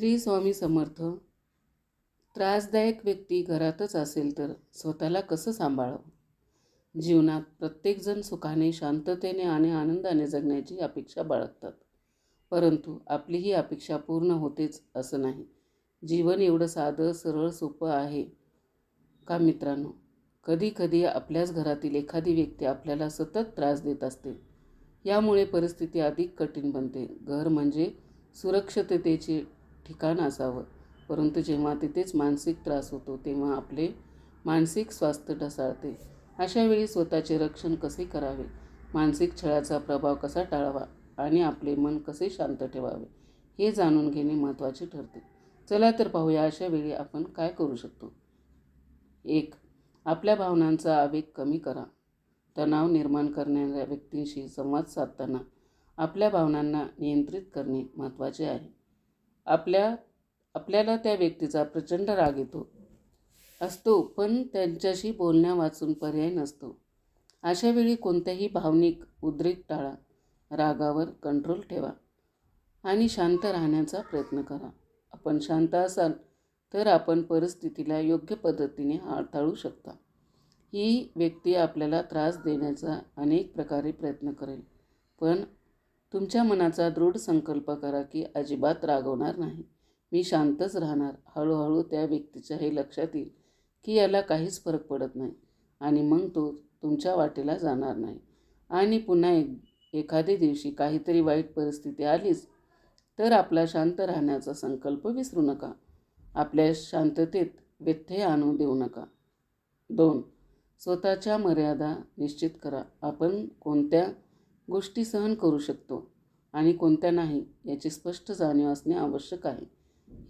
श्री स्वामी समर्थ त्रासदायक व्यक्ती घरातच असेल तर स्वतःला कसं सांभाळावं? जीवनात प्रत्येकजण सुखाने शांततेने आणि आनंदाने जगण्याची अपेक्षा बाळगतात. परंतु आपली ही अपेक्षा पूर्ण होतेच असं नाही. जीवन एवढं साधं सरळ सोपं आहे का मित्रांनो? कधी कधी आपल्याच घरातील एखादी व्यक्ती आपल्याला सतत त्रास देत असते. यामुळे परिस्थिती अधिक कठीण बनते. घर म्हणजे सुरक्षिततेचे ठिकाण असावं. परंतु जेव्हा तिथेच मानसिक त्रास होतो तेव्हा आपले मानसिक स्वास्थ्य ढसाळते. अशावेळी स्वतःचे रक्षण कसे करावे? मानसिक छळाचा प्रभाव कसा टाळावा? आणि आपले मन कसे शांत ठेवावे? हे जाणून घेणे महत्त्वाचे ठरते. चला तर पाहूया अशा वेळी आपण काय करू शकतो. एक आपल्या भावनांचा आवेग कमी करा. तणाव निर्माण करणाऱ्या व्यक्तींशी संवाद साधताना आपल्या भावनांना नियंत्रित करणे महत्त्वाचे आहे. आपल्या आपल्याला त्या व्यक्तीचा प्रचंड राग येतो. असतो पण त्यांच्याशी बोलण्या वाचून पर्याय नसतो. अशा वेळी कोणत्याही भावनिक उद्रेक टाळा. रागावर कंट्रोल ठेवा. आणि शांत राहण्याचा प्रयत्न करा. आपण शांत असाल तर आपण परिस्थितीला योग्य पद्धतीने हाताळू शकता. ही व्यक्ती आपल्याला त्रास देण्याचा अनेक प्रकारे प्रयत्न करेल. पण तुमच्या मनाचा दृढ संकल्प करा की अजिबात रागवणार नाही. मी शांतच राहणार. हळूहळू त्या व्यक्तीच्या हे लक्षात येईल की याला काहीच फरक पडत नाही आणि मग तो तुमच्या वाटेला जाणार नाही. आणि पुन्हा एक एखाद्या दिवशी काहीतरी वाईट परिस्थिती आलीच तर आपला शांत राहण्याचा संकल्प विसरू नका. आपल्या शांततेत व्यत्यय आणू देऊ नका. दोन स्वतःच्या मर्यादा निश्चित करा. आपण कोणत्या गोष्टी सहन करू शकतो आणि कोणत्या नाही याची स्पष्ट जाणीव असणे आवश्यक आहे.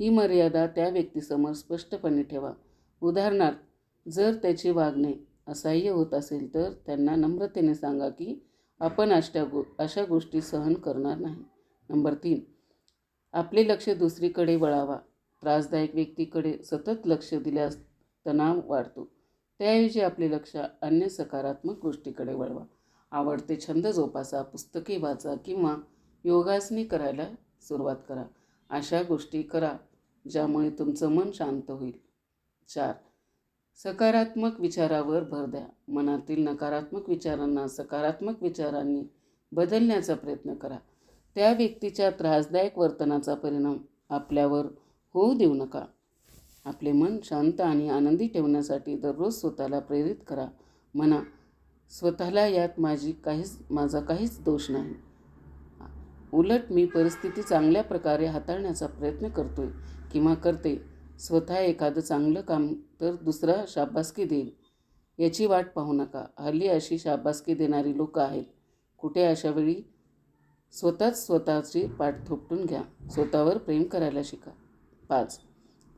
ही मर्यादा त्या व्यक्तीसमोर स्पष्टपणे ठेवा. उदाहरणार्थ जर त्याचे वागणे असह्य होत असेल तर त्यांना नम्रतेने सांगा की आपण अशा गो अशा गोष्टी सहन करणार नाही. नंबर तीन आपले लक्ष दुसरीकडे वळावा. त्रासदायक व्यक्तीकडे सतत लक्ष दिल्यास तणाव वाढतो. त्याऐवजी आपले लक्ष अन्य सकारात्मक गोष्टीकडे वळवा. आवडते छंद जोपासा पुस्तके वाचा किंवा योगासने करायला सुरुवात करा. अशा गोष्टी करा ज्यामुळे तुमचं मन शांत होईल. चार सकारात्मक विचारावर भर द्या. मनातील नकारात्मक विचारांना सकारात्मक विचारांनी बदलण्याचा प्रयत्न करा. त्या व्यक्तीच्या त्रासदायक वर्तनाचा परिणाम आपल्यावर होऊ देऊ नका. आपले मन शांत आणि आनंदी ठेवण्यासाठी दररोज स्वतःला प्रेरित करा. म्हणा स्वतःला यात माझी काहीच माझा काहीच दोष नाही. उलट मी परिस्थिती चांगल्या प्रकारे हाताळण्याचा प्रयत्न करतोय. किंवा करते. स्वतः एखादं चांगलं काम तर दुसरा शाबासकी देईल. याची वाट पाहू नका. हल्ली अशी शाबासकी देणारी लोकं आहेत. कुठे अशा वेळी? स्वतःच स्वतःची पाठ थोपटून घ्या. स्वतःवर प्रेम करायला शिका. पाच.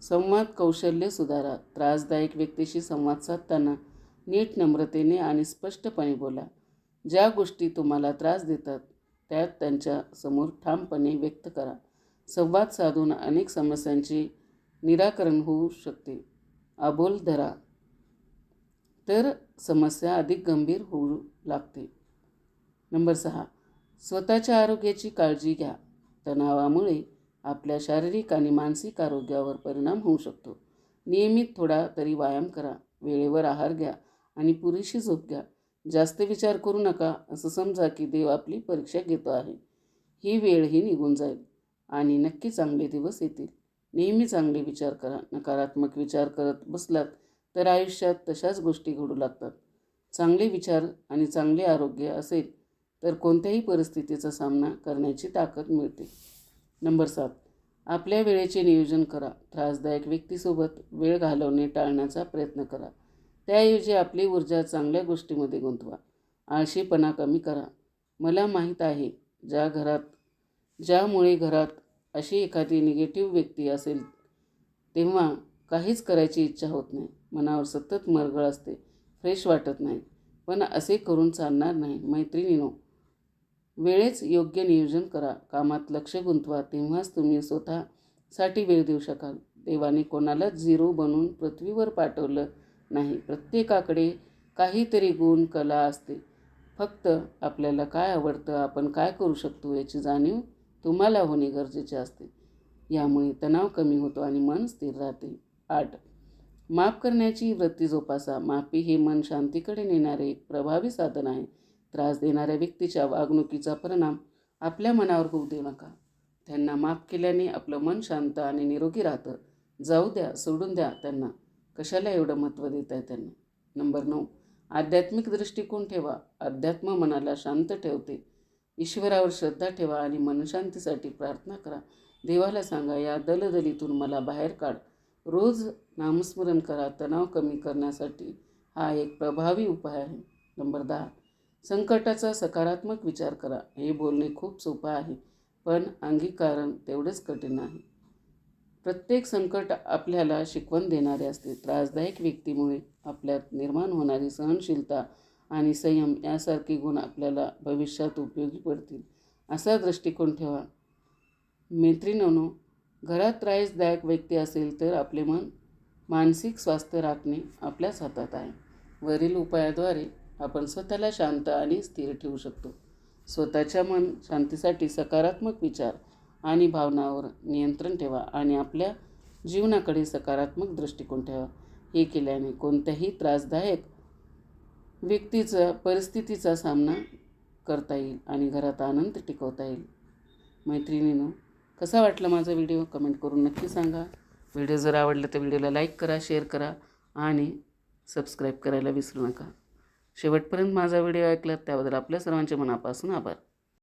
संवाद कौशल्य सुधारा. त्रासदायक व्यक्तीशी संवाद साधताना नीट नम्रतेने आणि स्पष्टपणे बोला. ज्या गोष्टी तुम्हाला त्रास देतात त्यात त्यांच्यासमोर ठामपणे व्यक्त करा. संवाद साधून अनेक समस्यांचे निराकरण होऊ शकते. अबोल धरा. तर समस्या अधिक गंभीर होऊ लागते. नंबर सहा. स्वतःच्या आरोग्याची काळजी घ्या. तणावामुळे आपल्या शारीरिक आणि मानसिक आरोग्यावर परिणाम होऊ शकतो. नियमित थोडा तरी व्यायाम करा. वेळेवर आहार घ्या. आणि पुरेशी झोप घ्या जास्त विचार करू नका असं समजा की देव आपली परीक्षा घेतो आहे. ही वेळही निघून जाईल आणि नक्की चांगले दिवस येतील. नेहमी चांगले विचार करा नकारात्मक विचार करत बसलात तर आयुष्यात तशाच गोष्टी घडू लागतात. चांगले विचार आणि चांगले आरोग्य असेल तर कोणत्याही परिस्थितीचा सामना करण्याची ताकद मिळते. नंबर सात. आपल्या वेळेचे नियोजन करा. त्रासदायक व्यक्तीसोबत वेळ घालवणे टाळण्याचा प्रयत्न करा. त्याऐवजी आपली ऊर्जा चांगल्या गोष्टीमध्ये गुंतवा. आळशीपणा कमी करा. मला माहीत आहे ज्या घरात ज्यामुळे घरात अशी एखादी निगेटिव्ह व्यक्ती असेल तेव्हा काहीच करायची इच्छा होत नाही. मनावर सतत मरगळ असते. फ्रेश वाटत नाही. पण असे करून चालणार नाही मैत्रिणीनो. वेळेच योग्य नियोजन करा. कामात लक्ष गुंतवा. तेव्हाच तुम्ही स्वतःसाठी वेळ देऊ शकाल. देवाने कोणालाच झिरो बनवून पृथ्वीवर पाठवलं नाही. प्रत्येकाकडे काहीतरी गुण कला असते. फक्त आपल्याला काय आवडतं आपण काय करू शकतो याची जाणीव तुम्हाला होणे गरजेचे असते. यामुळे तणाव कमी होतो आणि मन स्थिर राहते. आठ. माफ करण्याची वृत्ती जोपासा. माफी हे मन शांतीकडे नेणारे एक प्रभावी साधन आहे. त्रास देणाऱ्या व्यक्तीच्या वागणुकीचा परिणाम आपल्या मनावर होऊ देऊ नका. त्यांना माफ केल्याने आपलं मन शांत आणि निरोगी राहतं. जाऊ द्या सोडून द्या त्यांना. कशाला एवढं महत्त्व देत आहे त्यांना? नंबर नऊ आध्यात्मिक दृष्टिकोन ठेवा. अध्यात्म मनाला शांत ठेवते. ईश्वरावर श्रद्धा ठेवा आणि मनशांतीसाठी प्रार्थना करा. देवाला सांगा या दलदलीतून मला बाहेर काढ. रोज नामस्मरण करा. तणाव कमी करण्यासाठी हा एक प्रभावी उपाय आहे. नंबर दहा संकटाचा सकारात्मक विचार करा. हे बोलणे खूप सोपं आहे पण अंगीकारण तेवढंच कठीण आहे. प्रत्येक संकट आपल्याला शिकवण देणारे असते. त्रासदायक व्यक्तीमुळे आपल्यात निर्माण होणारी सहनशीलता आणि संयम यासारखे गुण आपल्याला भविष्यात उपयोगी पडतील. असा दृष्टिकोन ठेवा. मैत्रिणीनो घरात त्रासदायक व्यक्ती असेल तर आपले मन मानसिक स्वास्थ्य राखणे आपल्याच हातात आहे. वरील उपायाद्वारे आपण स्वतःला शांत आणि स्थिर ठेवू शकतो. स्वतःच्या मन शांतीसाठी सकारात्मक विचार आणि भावनावर नियंत्रण ठेवा आणि आपल्या जीवनाकडे सकारात्मक दृष्टिकोन ठेवा. हे केल्याने कोणत्याही त्रासदायक व्यक्तीचा परिस्थितीचा सामना करता येईल आणि घरात आनंद टिकवता येईल. मैत्रिणीनं कसा वाटला माझा व्हिडिओ? कमेंट करून नक्की सांगा. व्हिडिओ जर आवडला तर व्हिडिओला लाईक करा शेअर करा आणि सबस्क्राईब करायला विसरू नका. शेवटपर्यंत माझा व्हिडिओ ऐकलात त्याबद्दल आपल्या सर्वांचे मनापासून आभार.